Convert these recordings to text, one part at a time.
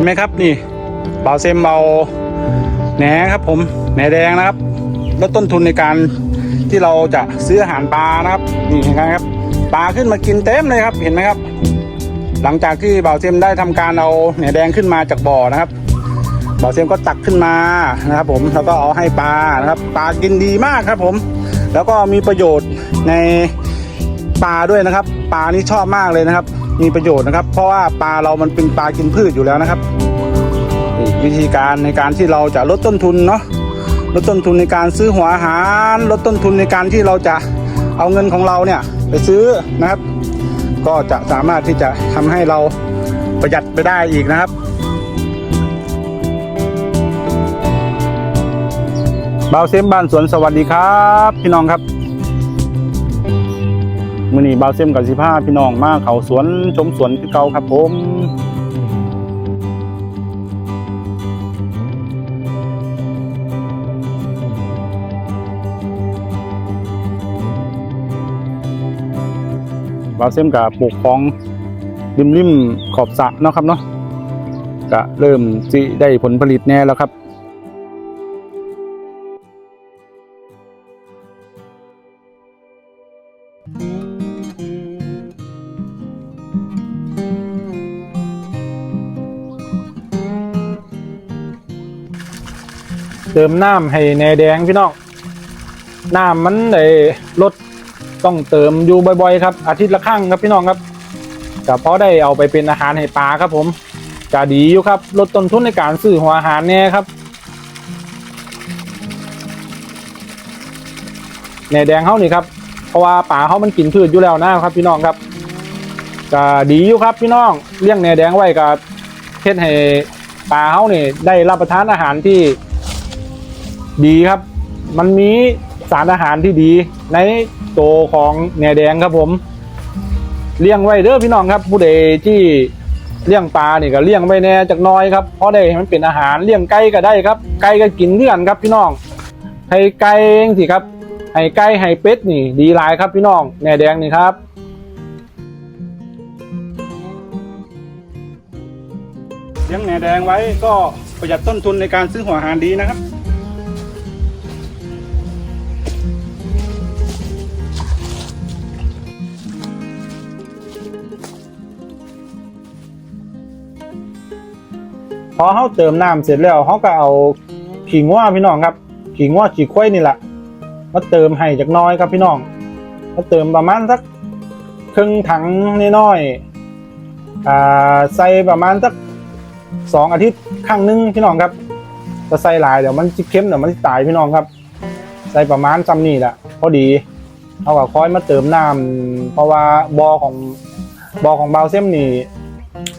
นไหมครับนี่เบาเซมเอาแหนครับผมแหนแดงนะครับ แลดต้นทุนในการที่เราจะซื้ออาหารปลานะครับนี่เห็นไหมครับปลาขึ้นมากินเต็มเลยครับเห็นไหมครับ หลังจากที่เบาเซมได้ทำการเอาแหนแดงขึ้นมาจากบ่อนะครับเบาเซมก็ตักขึ้นมานะครับ ผมแล้วก็เอาให้ปลานะครับ ปลากินดีมากครับผม แล้วก็มีประโยชน์ในปลาด้วยนะครับ ปลานี่ชอบมากเลยนะครับ มีประโยชน์นะครับ เพราะว่าปลาเรามันเป็นปลากินพืชอยู่แล้วนะครับวิธีการในการที่เราจะลดต้นทุนเนาะลดต้นทุนในการซื้อหัวอาหาร ลดต้นทุนในการที่เราจะเอาเงินของเราเนี่ยไปซื้อนะครับ ก็จะสามารถที่จะทำให้เราประหยัดไปได้อีกนะครับเบาเซมบ้านสวนสวัสดีครับ พี่น้องครับ มือนี้บาเซมกับสิผ้าพี่น้องมาเขาสวนชมสวนที่เก่าครับผมบาเซมกับปลูกของริมริมขอบสระเนาะครับเนาะก็เริ่มสิได้ผลผลิตแน่แล้วครับ เติมน้ำให้แหนแดงพี่น้องน้ำมันได้ลดต้องเติมอยู่บ่อย ๆ ครับ อาทิตย์ละครั้งครับพี่น้องครับก็เพราะได้เอาไปเป็นอาหารให้ปลาครับผมก็ดีอยู่ครับลดต้นทุนในการซื้อหัวอาหารแน่ครับแหนแดงเขานี่ครับเพราะว่าปลาเขามันกินพืชอยู่แล้วนะครับ พี่น้องครับก็ดีอยู่ครับพี่น้องเลี้ยงแหนแดงไว้ก็เฮ็ดให้ปลาเขานี่ได้รับประทานอาหารที่ ดีครับ มันมีสารอาหารที่ดี ในโตของแหนแดงครับผม เลี้ยงไว้เด้อพี่น้องครับ ผู้ใดที่เลี้ยงปลาเนี่ยก็เลี้ยงไว้แน่จากน้อยครับเพราะได้ให้มันเป็นอาหารเลี้ยงไก่ก็ได้ครับ ไก่ก็กินเลื่อนครับพี่น้องให้ไก่เองสิครับให้ไก่ให้เป็ดนี่ดีหลายครับพี่น้องแหนแดงนี่ครับเลี้ยงแหนแดงไว้ก็ประหยัดต้นทุนในการซื้อหัวอาหารดีนะครับ อเขาเติมน้ำเสร็จแล้วเขาก็เอาขี้งัวพี่น้องครับขี้งัวขี้ควายนี่แหละมาเติมให้จากน้อยครับพี่น้องมาเติมประมาณสักครึ่งถังน้อยๆใส่ประมาณสักสองอาทิตย์ครั้งหนึงพี่น้องครับจะใส่หลายเดี๋ยวมันจิเค็มเดี๋ยวมันสิตายพี่น้องครับ ใส่ประมาณจำนี่แหละพอดีเขาก็คอยมาเติมน้ำเพราะว่าบอของบอของเบาเซมนี่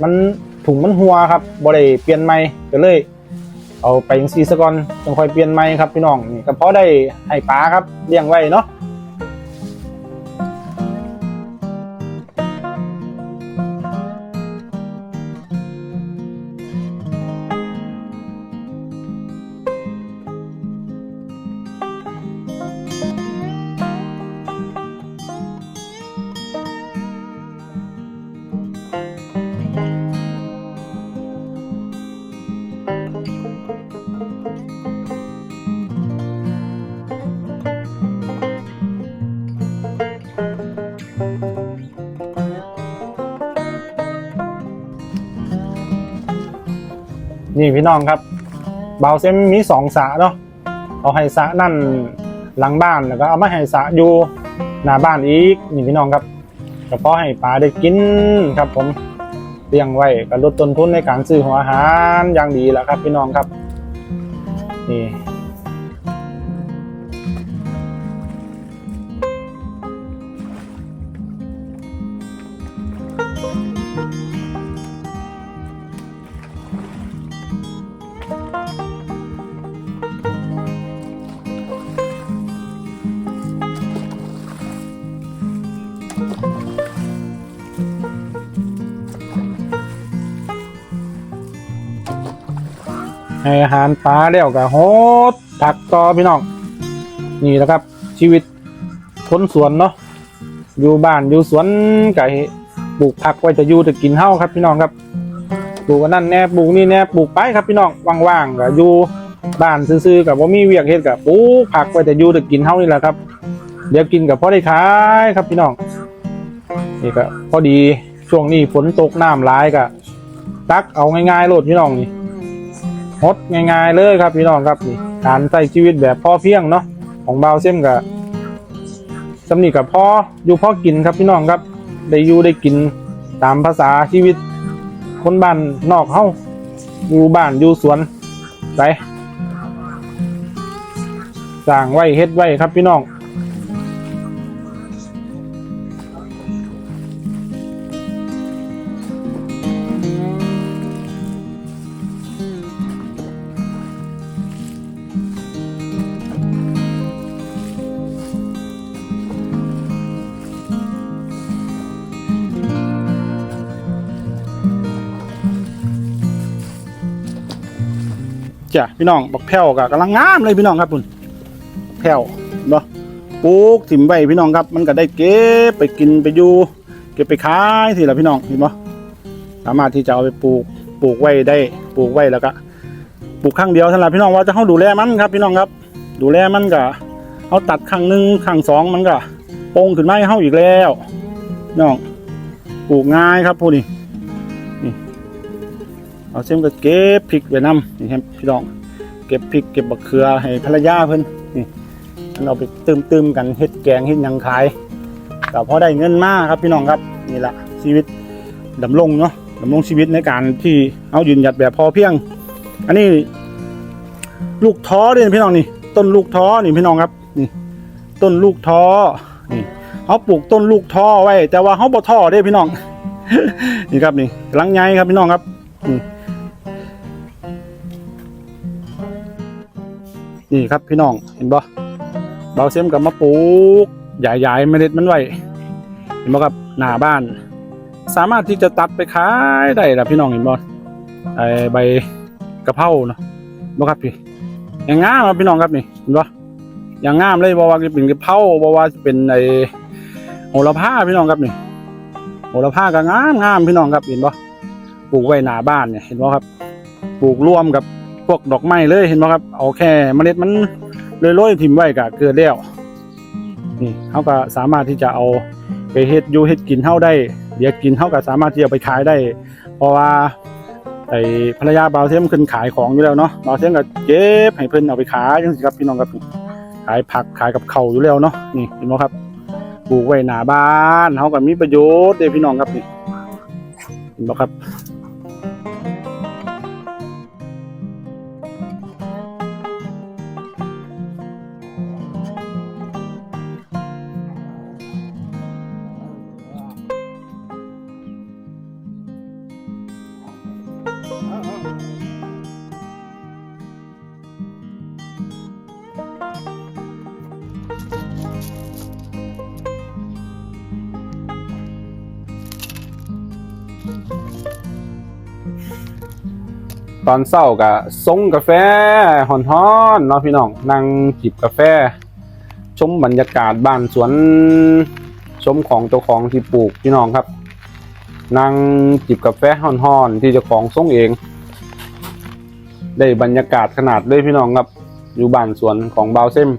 มัน ถุงมันหัวครับบ่ได้เปลี่ยนใหม่ก็เลย เอาไปยังซีซะก่อนจังค่อยเปลี่ยนใหม่ครับพี่น้องนี่ก็เพราะได้ให้ปลาครับเลี้ยงไว้เนาะ นี่พี่น้องครับเบาเซมมีสองสะเนาะเอาให้สะนั่นหลังบ้านแล้วก็เอามาให้สะอยู่หน้าบ้านอีกนี่พี่น้องครับก็เพาะให้ปลาได้กินครับ ผมเลี้ยงไว้ก็ลดต้นทุนในการซื้อหัวอาหารอย่างดีแล้วครับ พี่น้องครับนี่ ให้อาหารปลาแล้วก็โหดผักต่อพี่น้อง นี่แหละครับ ชีวิตคนสวนเนาะอยู่บ้านอยู่สวนไก่ปลูกผักไว้จะอยู่จะกินเฮ้าครับพี่น้องครับปลูกนนั่นแน่ปลูกนี่แน่ปลูกไปครับพี่น้องว่างๆก็อยู่บ้านซื่อๆกับว่ามีเวียกเฮ็ดกับปลูกผักไว้แต่อยู่แต่กินเท่านี่แหละครับ เดี๋ยวกินกับพ่อได้ขายครับพี่น้องนี่ก็พอดีช่วงนี้ฝนตกน้ำร้ายก็ตักเอาง่ายๆโลดพี่น้องนี่ ฮดง่ายๆเลยครับพี่น้องครับนี่การใช้ชีวิตแบบพอเพียงเนาะของเบาเส้มกับสำนีกับพ่ออยู่พ่อกินครับพี่น้องครับ ได้อยู่ได้กินตามภาษาชีวิต คนบ้านนอกเฮาอยู่บ้านอยู่สวนไปสร้างไว้เฮ็ดไว้ครับพี่น้อง จ้ะพี่น้องบักแพ้วก็กำลังงามเลยพี่น้องครับคุณแพ้วเนาะปลูกถิ่มไว้พี่น้องครับ มันก็ได้เก็บไปกินไปอยู่ เก็บไปขายสิละพี่น้องเห็นปะสามารถที่จะเอาไปปลูกปลูกไว้ได้ปลูกไว้แล้วก็ปลูกครั้งเดียวสำหรับพี่น้องว่าจะเข้าดูแลมันครับ พี่น้องครับ ดูแลมันก็เอาตัดครั้งหนึ่งครั้งสองมันก็โป่งขึ้นมาให้เข้าอีกแล้วน้องปลูกง่ายครับพวกนี้ เอาเส้นก็เก็บพริกไว้นำนี่ครับพี่น้องเก็บพริกเก็บบักเขือให้ภรรยาเพิ่นนี่เอาไปตืมๆกันเฮ็ดแกงเฮ็ดยังขายก็พอได้เงินมาครับพี่น้องครับนี่แหละชีวิตดำรงเนาะดำรงชีวิตในการที่เอายืนหยัดแบบพอเพียง อันนี้ ลูกท้อด้วยพี่น้องนี่ ต้นลูกท้อนี่พี่น้องครับนี่ ต้นลูกท้อนี่เขาปลูกต้นลูกท้อไว้ แต่ว่าเขาบ่ท้อเด้พี่น้อง นี่ครับนี่กำลังใหญ่ครับพี่น้องครับ นี่ครับพี่น้องเห็นบ่เบาเสียมกับมาปลูกใหญ่ๆเมล็ดมันไว้เห็นบ่ครับหน้าบ้าน สามารถที่จะตัดไปขายได้ล่ะพี่น้องเห็นบ่ไอใบกะเพราเนาะบ่ครับพี่อย่างงามครับพี่น้องครับนี่เห็นบ่อย่างงามเลยบ่ว่าจะเป็นกะเพราบ่ว่าจะเป็นไอโหระพาพี่น้องครับนี่โหระพาก็งามงามพี่น้องครับเห็นบ่ปลูกไว้หน้าบ้านเนี่ยเห็นบ่ครับ ปลูกร่วมกับ วกดอกไม้เลยเห็นไหมครับ เอาแค่เมล็ดมันโรยๆถิ่มไว้ก็เกิดแล้วนี่เขาก็สามารถที่จะเอาไปเฮ็ดอยู่เฮ็ดกินเฮาได้เดี๋ยวกินเฮาก็สามารถที่จะไปขายได้ เพราะว่าไอ้ภรรยาบ่าวเทมขึ้นขายของอยู่แล้วเนาะบ่าวเทมก็เก็บให้เพิ่นเอาไปขายจังซี่ครับพี่น้องครับขายผักขายกับเขาอยู่แล้วเนาะนี่เห็นไหมครับปลูกไว้หน้าบ้านเฮาก็มีประโยชน์เด้พี่น้องครับนี่เห็นไหมครับ ตอนเศร้าก็ส่งกาแฟฮ้อนเนาะพี่น้องนั่งจิบกาแฟ ชมบรรยากาศบ้านสวนชมของเจ้าของที่ปลูกพี่น้องครับ นั่งจิบกาแฟฮ้อนๆที่เจ้าของส่งเอง ได้บรรยากาศขนาดเลยพี่น้องครับ อยู่บ้านสวนของบาวเซม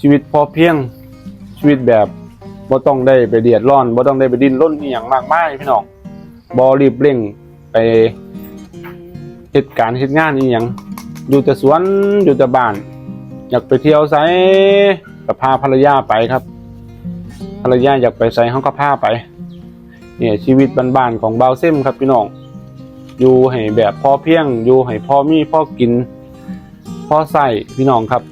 ชีวิตพอเพียงชีวิตแบบบ่ต้องได้ไปเดือดร้อนบ่ต้องได้ไปดิ้นรนอีหยังมากมายพี่น้องบ่รีบเร่งไป เหตุการณ์เหตุงานนี่ยังอยู่แต่สวนอยู่แต่บ้าน อยากไปเที่ยวไสก็พาภรรยาไปครับ ภรรยาอยากไปไสเขาก็พาไป เนี่ยชีวิตบ้านๆของเบาวเซมครับพี่น้องอยู่ให้แบบพอเพียงอยู่ให้พอมีพอกินพอใส่พี่น้องครับ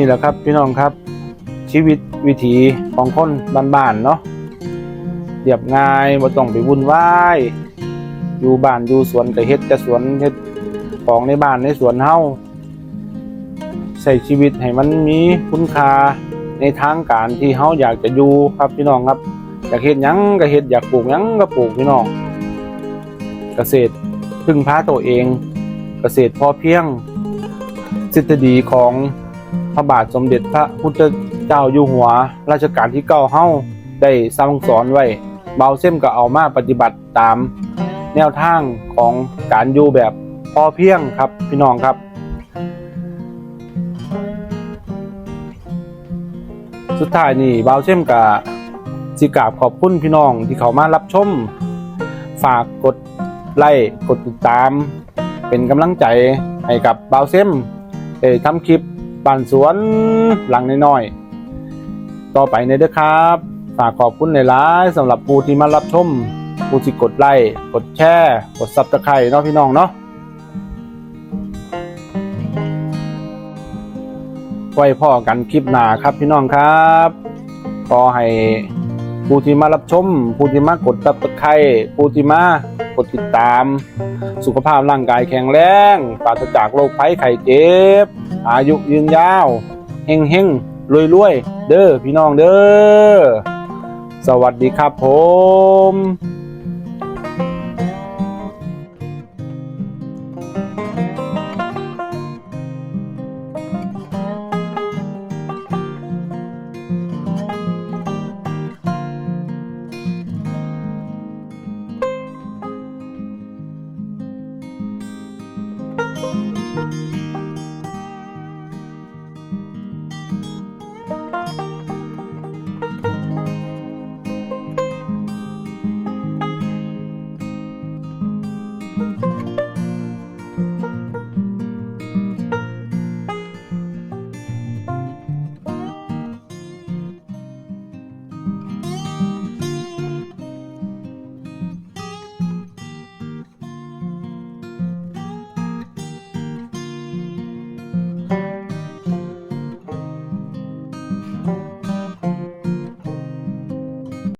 นี่แหละครับ พี่น้องครับ ชีวิตวิถีของคนบ้านๆเนาะเรียบง่ายบ่ต้องไปวุ่นวายอยู่บ้านอยู่สวนก็เฮ็ดแต่สวนเฮ็ดของในบ้านในสวนเฮาใช้ชีวิตให้มันมีคุณค่าในทางการที่เฮาอยากจะอยู่ครับพี่น้องครับ อยากเฮ็ดหยังก็เฮ็ดอยากปลูกหยังก็ปลูกพี่น้อง เกษตรพึ่งพาตัวเอง เกษตรพอเพียงทฤษฎีของ พระบาทสมเด็จพระพุทธเจ้าอยู่หัวรัชกาลที่เก้าเฮาได้สั่งสอนไว้ เบาเส้มก็เอามาปฏิบัติตาม แนวทางของการอยู่แบบพอเพียงครับพี่น้องครับสุดท้ายนี่เบาเส้มกับสิกราบขอบคุณพี่น้องที่เขามารับชม ฝากกดไลค์กดติดตาม เป็นกำลังใจให้กับเบาเส้มเอ่ทำคลิป บ้านสวนหลังน้อยๆต่อไปในเด้อครับฝากขอบคุณในหลายๆสำหรับผู้ที่มารับชมผู้ที่กดไลค์กดแชร์กดซับสไครต์เนาะพี่น้องเนาะไว้พ่อกันคลิปหน้าครับพี่น้องครับขอให้ผู้ที่มารับชม ผู้ที่มากดซับสไครต์ผู้ที่มากดติดตาม สุขภาพร่างกายแข็งแรงปราศจากโรคภัยไข้เจ็บ อายุยืนยาวเฮงเฮงรวยรวยเด้อพี่น้องเด้อสวัสดีครับผม